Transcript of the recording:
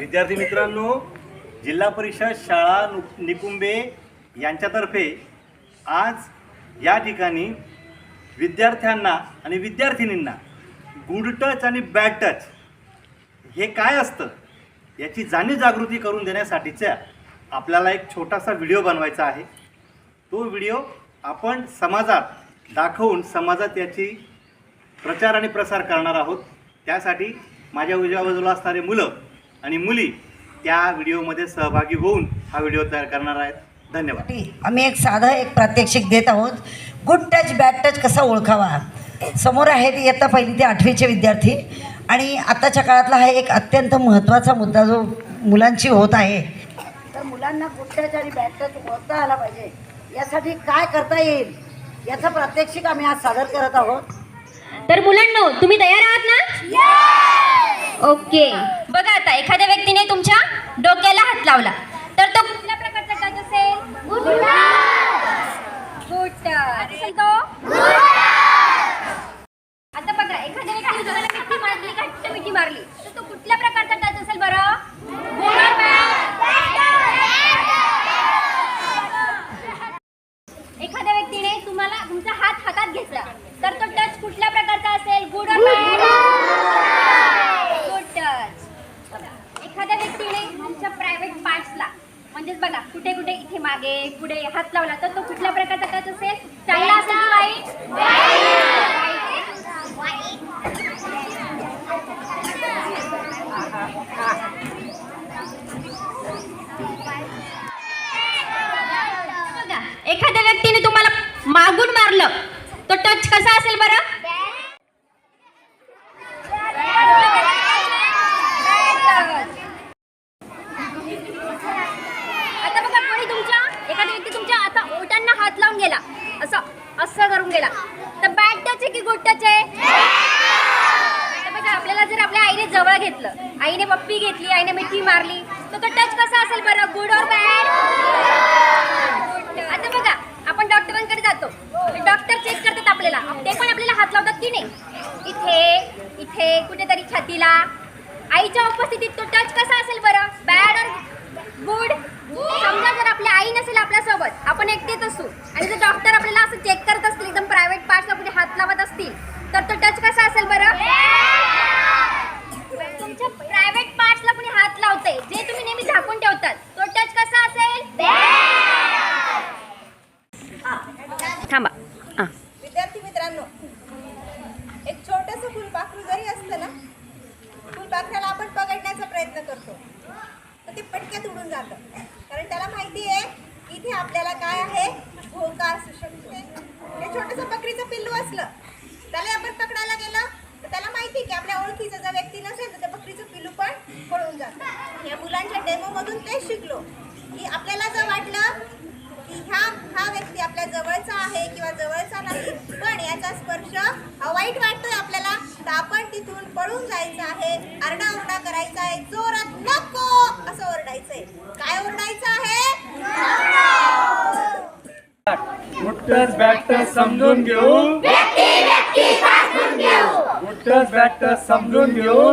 विद्यार्थी मित्रांनो जिल्हा परिषद शाळा नु निकुंबे यांच्यातर्फे आज या ठिकाणी विद्यार्थ्यांना आणि विद्यार्थिनींना गुड टच आणि बॅड टच हे काय असतं याची जाणीव जागृती करून देण्यासाठीच्या आपल्याला एक छोटासा व्हिडिओ बनवायचा आहे. तो व्हिडिओ आपण समाजात दाखवून समाजात याची प्रचार आणि प्रसार करणार आहोत. त्यासाठी माझ्या उजव्या बाजूला असणारे मुलं आणि मुली त्या व्हिडिओमध्ये सहभागी होऊन हा व्हिडिओ तयार करणार आहेत. धन्यवाद. आम्ही एक साधं एक प्रात्यक्षिक देत आहोत. गुड टच बॅड टच कसा ओळखावा? समोर आहेत इयत्ता पहिली ते आठवीचे विद्यार्थी. आणि आत्ताच्या काळातला हा एक अत्यंत महत्त्वाचा मुद्दा जो मुलांची होत आहे. तर मुलांना गुड टच आणि बॅड टच ओळखता आला पाहिजे. यासाठी काय करता येईल? याचं प्रात्यक्षिक आम्ही आज सादर करत आहोत. तर मुलांनो तुम्ही तयार आहात ना? ओके. बघा आता एखाद्या व्यक्तीने तुमच्या डोक्याला हात लावला तर तो कुठल्या प्रकारचा टच असेल गुड टच असेल तो आता बघा एखाद्या व्यक्तीने तुम्हाला मिठी मारली घट्ट मिठी मारली तर तो कुठल्या प्रकारचा टच असेल बरं Good or bad? एखाद्या व्यक्तीने तुम्हाला तुमचा हात हातात घेतला तर तो टच कुठल्या प्रकारचा असेल गुड और बॅड गुड टच एखाद्या व्यक्तीने तुमच्या प्रायव्हेट पार्ट्सला म्हणजेच बघा कुठे कुठे इथे मागे पुढे हात लावला तर तो कुठल्या प्रकारचा टच असेल? चांगला असेल वाईट? बघा एखाद्या व्यक्तीने तुम्हाला मागून मारलं तो टच कसा असेल बरं आता बघा कोणी तुमच्या एखादा व्यक्ती तुमच्या आता ओटांना हात लावून गेला असं असं करून गेला. तर बॅड टच आहे की गुड टच आहे बघा आपल्याला जर आपल्या आईने जवळ घेतलं आईने पप्पी घेतली आईने मिठी मारली तर तो टच कसा असेल बरं? गुड और बॅड आता बघा आपण डॉक्टरांकडे जातो. डॉक्टर चेक करतात आपल्याला. ते पण आपल्याला हात लावतात की नाही? इथे इथे कुठेतरी छातीला. आईच्या उपस्थितीत तो टच कसा असेल बरं? बॅड और गुड समजा जर आपली आई नसेल आपल्यासोबत आपण एकटेच असू. आणि जर डॉक्टर चेक करत असतील एकदम प्रायव्हेट पार्टला कुठे हात लावत असतील तर तो टच कसा असेल बरं? तुमच्या प्रायव्हेट पार्टला कुणी हात लावते जे तुम्ही नेहमी झाकून ठेवतात तो टच कसा असेल? थांबा. विद्यार्थी मित्रांनो एक छोटंसं फुलपाखरू जरी असलं ना फुलपाखराला आपण पकडण्याचा प्रयत्न करतो. तर ते पटक्यात उडून जातं. कारण त्याला माहिती आहे इथे आपल्याला काय आहे? भोका असू शकते हे छोटंसं बकरीचं पिल्लू असलं. त्याला आपण पकडायला गेलं तर त्याला माहिती की आपल्या ओळखीचा जर व्यक्ती नसेल तर त्या बकरीचं पिल्लू पण पळून जातं. या मुलांच्या डेमोमधून तेच शिकलो. की आपल्याला जर वाटलं की ह्या हा व्यक्ती आपल्या जवळचा आहे किंवा जवळचा नाही पण याचा स्पर्श हा वाईट वाटतोय आपल्याला तर आपण तिथून पळून जायचं आहे. आरडाओरडा करायचा आहे. जोरात नको असं ओरडायचंय. काय ओरडायचं आहे गुट्टस बॅटस समजून घेऊ. गुट्टस बॅटस समजून घेऊ.